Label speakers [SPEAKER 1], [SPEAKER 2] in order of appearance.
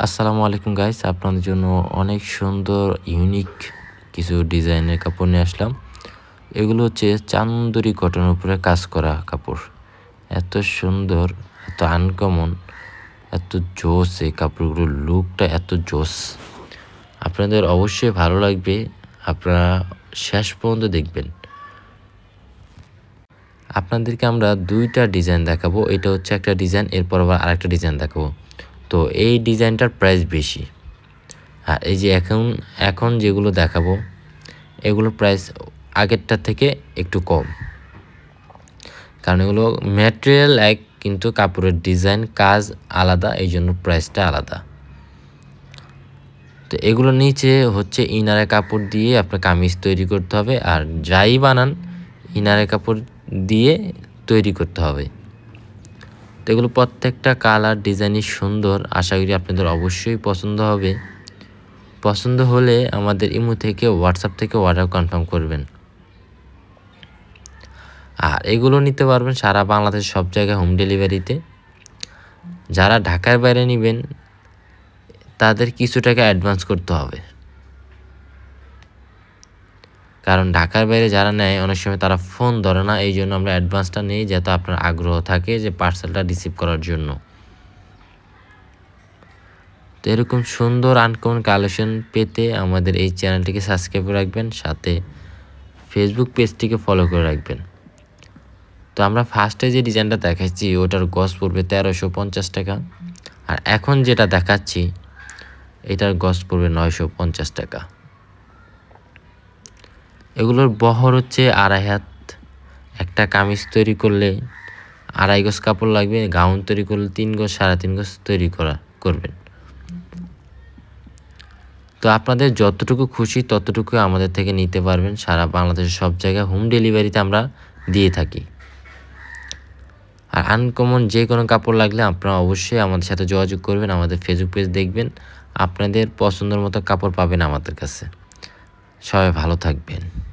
[SPEAKER 1] আসসালামু আলাইকুম গাইস আপনাদের জন্য অনেক সুন্দর ইউনিক কিছু ডিজাইনের কাপড় নিয়ে আসলাম। এগুলো হচ্ছে চান্দরি কটনের উপরে কাজ করা কাপড়। এত সুন্দর, এত আনকমন এত জোস এই কাপড়গুলোর লুকটা এত জোস। আপনাদের অবশ্যই ভালো লাগবে, আপনারা শেষ পর্যন্ত দেখবেন। আপনাদেরকে আমরা দুইটা ডিজাইন দেখাবো। এটা হচ্ছে একটা ডিজাইন এরপর আবার আরেকটা ডিজাইন দেখাবো। তো এই ডিজাইনটার প্রাইস বেশি। আর এই যে এখন এখন যেগুলো দেখাবো এগুলোর প্রাইস আগেরটার থেকে একটু কম। কারণ এগুলো ম্যাটেরিয়াল এক কিন্তু কাপড়ের ডিজাইন কাজ আলাদা এই জন্য প্রাইসটা আলাদা। তো এগুলোর নিচে হচ্ছে ইনারে কাপড় দিয়ে আপনার কামিজ তৈরি করতে হবে, আর যাই বানান ইনারে কাপড় দিয়ে তৈরি করতে হবে। তো এগুলো প্রত্যেকটা কালার ডিজাইনই সুন্দর। আশা করি আপনাদের অবশ্যই পছন্দ হবে। পছন্দ হলে আমাদের ইমো থেকে, হোয়াটসঅ্যাপ থেকে অর্ডার কনফার্ম করবেন। আর এগুলো নিতে পারবেন সারা বাংলাদেশ সব জায়গায় হোম ডেলিভারিতে যারা ঢাকার বাইরে নেবেন, তাদের কিছু টাকা অ্যাডভান্স করতে হবে। কারণ ঢাকার বাইরে যারা নেয়, অনেক সময় তারা ফোন ধরে না। এই জন্য আমরা অ্যাডভান্সটা নিই যাতে আপনার আগ্রহ থাকে যে পার্সেলটা রিসিভ করার জন্য। তো এরকম সুন্দর আনকমন কালেকশন পেতে আমাদের এই চ্যানেলটিকে সাবস্ক্রাইব রাখবেন, সাথে ফেসবুক পেজটিকে ফলো করে রাখবেন। তো আমরা ফার্স্টে যে ডিজাইনটা দেখাচ্ছি, ওটার গস পড়বে তেরোশো পঞ্চাশ টাকা। আর এখন যেটা দেখাচ্ছি, এটার গস পড়বে নয়শো পঞ্চাশ টাকা। এগুলোর বহর হচ্ছে আড়াই হাত। একটা কামিজ তৈরি করলে আড়াই গজ কাপড় লাগবে, গাউন তৈরি করলে তিন গজ, সাড়ে তিন গজ তৈরি করা, করবেন। তো আপনাদের যতটুকু খুশি ততটুকু আমাদের থেকে নিতে পারবেন। সারা বাংলাদেশের সব জায়গায় হোম ডেলিভারিতে আমরা দিয়ে থাকি। আর আনকমন যে কোনো কাপড় লাগলে আপনারা অবশ্যই আমাদের সাথে যোগাযোগ করবেন, আমাদের ফেসবুক পেজ দেখবেন। আপনাদের পছন্দের মতো কাপড় পাবেন আমাদের কাছে। সবাই ভালো থাকবেন।